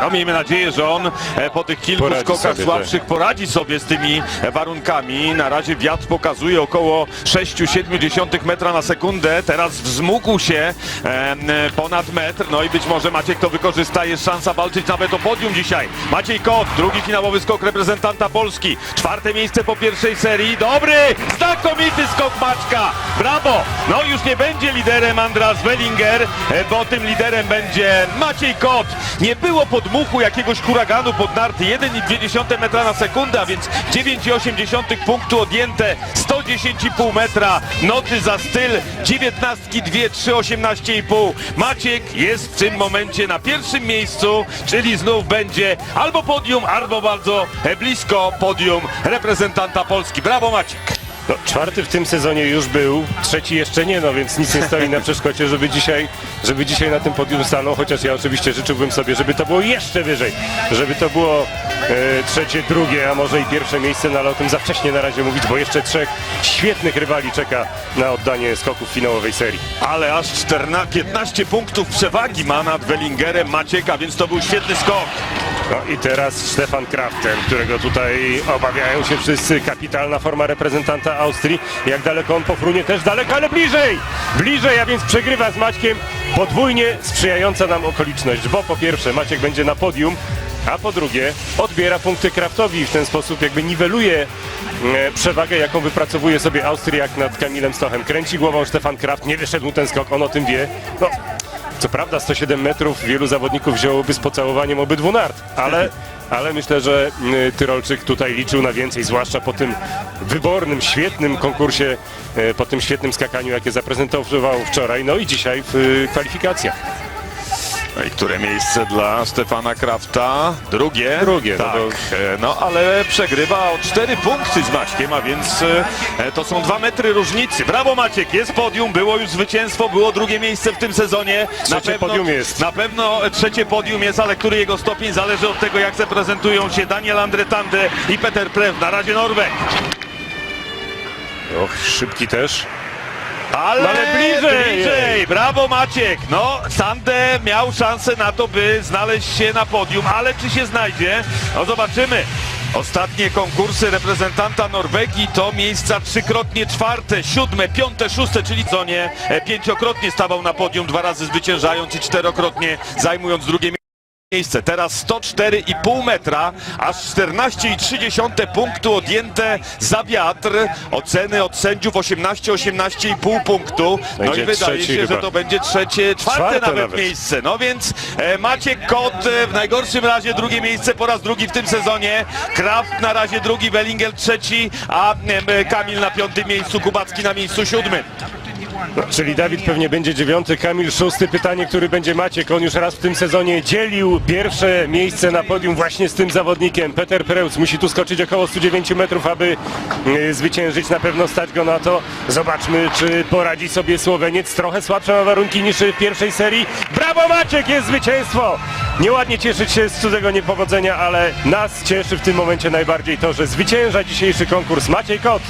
No miejmy nadzieję, że on e, po tych kilku Poradzi skokach sobie, słabszych poradzi sobie z tymi e, warunkami. Na razie wiatr pokazuje około 6,7 metra na sekundę. Teraz wzmógł się e, ponad metr. No i być może Maciek to wykorzysta. Jest szansa walczyć nawet o podium dzisiaj. Maciej Kot, drugi finałowy skok reprezentanta Polski. Czwarte miejsce po pierwszej serii. Dobry, znakomity skok Maćka. Brawo! No już nie będzie liderem Andras Wellinger, bo tym liderem będzie Maciej Kot. Nie było podmuchu jakiegoś huraganu pod narty. 1,2 metra na sekundę, a więc 9,8 punktu odjęte. 110,5 metra. Noty za styl. 19, 2, 3, 18,5. Maciek jest w tym momencie na pierwszym miejscu, czyli znów będzie albo podium, albo bardzo blisko podium reprezentanta Polski. Brawo Maciek! No, czwarty w tym sezonie już był, trzeci jeszcze nie, no więc nic nie stoi na przeszkodzie, żeby dzisiaj, żeby dzisiaj na tym podium stanął, chociaż ja oczywiście życzyłbym sobie, żeby to było jeszcze wyżej, żeby to było e, trzecie, drugie, a może i pierwsze miejsce, no ale o tym za wcześnie na razie mówić, bo jeszcze trzech świetnych rywali czeka na oddanie skoków finałowej serii. Ale aż 14, 15 punktów przewagi ma nad Wellingerem Macieka, więc to był świetny skok. No i teraz Stefan Kraften, którego tutaj obawiają się wszyscy. Kapitalna forma reprezentanta Austrii. Jak daleko on pofrunie, też daleko, ale bliżej! Bliżej, a więc przegrywa z Maćkiem. Podwójnie sprzyjająca nam okoliczność, bo po pierwsze Maciek będzie na podium, a po drugie odbiera punkty Kraftowi i w ten sposób jakby niweluje e, przewagę, jaką wypracowuje sobie Austriak nad Kamilem Stochem. Kręci głową Stefan Kraft, nie wyszedł ten skok, on o tym wie. No, co prawda 107 metrów wielu zawodników wzięłoby z pocałowaniem obydwu nart, ale, ale myślę, że y, Tyrolczyk tutaj liczył na więcej, zwłaszcza po tym wybornym, świetnym konkursie, y, po tym świetnym skakaniu, jakie zaprezentował wczoraj, no i dzisiaj w y, kwalifikacjach. No i które miejsce dla Stefana Krafta? Drugie. Drugie, no tak. e, No ale przegrywa o 4 punkty z Maćkiem, a więc e, to są 2 metry różnicy. Brawo Maciek, jest podium, było już zwycięstwo, było drugie miejsce w tym sezonie. Trzecie podium jest. Na pewno trzecie podium jest, ale który jego stopień zależy od tego, jak zaprezentują się Daniel Andretande i Peter Prew. Na razie Norweg. Och, szybki też. Ale, Ale bliżej! bliżej! Brawo Maciek! No, Sande miał szansę na to, by znaleźć się na podium, ale czy się znajdzie? No zobaczymy. Ostatnie konkursy reprezentanta Norwegii to miejsca trzykrotnie czwarte, siódme, piąte, szóste, czyli co nie e, pięciokrotnie stawał na podium, dwa razy zwyciężając i czterokrotnie zajmując drugie miejsce. Miejsce. Teraz 104,5 metra, aż 14,3 punktu odjęte za wiatr. Oceny od sędziów 18, 18,5 punktu. No Będzie i wydaje się, że chyba. to będzie trzecie, czwarte, Czwarte nawet, nawet. miejsce. No więc e, Maciek Kot e, w najgorszym razie drugie miejsce po raz drugi w tym sezonie. Kraft na razie drugi, Bellinger trzeci, a e, Kamil na piątym miejscu, Kubacki na miejscu siódmym. Czyli Dawid pewnie będzie dziewiąty, Kamil szósty. Pytanie, który będzie Maciek. On już raz w tym sezonie dzielił pierwsze miejsce na podium właśnie z tym zawodnikiem. Peter Preutz musi tu skoczyć około 109 metrów, aby y, zwyciężyć. Na pewno stać go na to. Zobaczmy, czy poradzi sobie Słoweniec. Trochę słabsze ma warunki niż w pierwszej serii. Brawo Maciek, jest zwycięstwo! Nieładnie cieszyć się z cudzego niepowodzenia, ale nas cieszy w tym momencie najbardziej to, że zwycięża dzisiejszy konkurs Maciej Kot.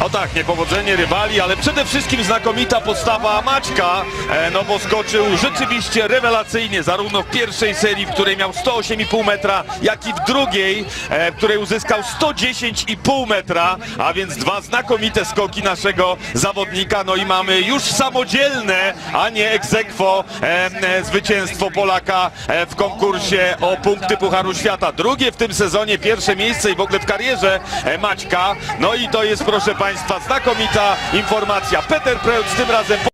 O tak, niepowodzenie rywali, ale przede wszystkim znakomita postawa Maćka, e, no bo skoczył rzeczywiście rewelacyjnie, zarówno w pierwszej serii, w której miał 108,5 metra, jak i w drugiej, e, w której uzyskał 110,5 metra, a więc dwa znakomite skoki naszego zawodnika, no i mamy już samodzielne, a nie aequo, e, zwycięstwo Polaka w konkursie o punkty Pucharu Świata. Drugie w tym sezonie, pierwsze miejsce i w ogóle w karierze Maćka, no i to jest proszę Państwa znakomita informacja. Peter Preutz tym razem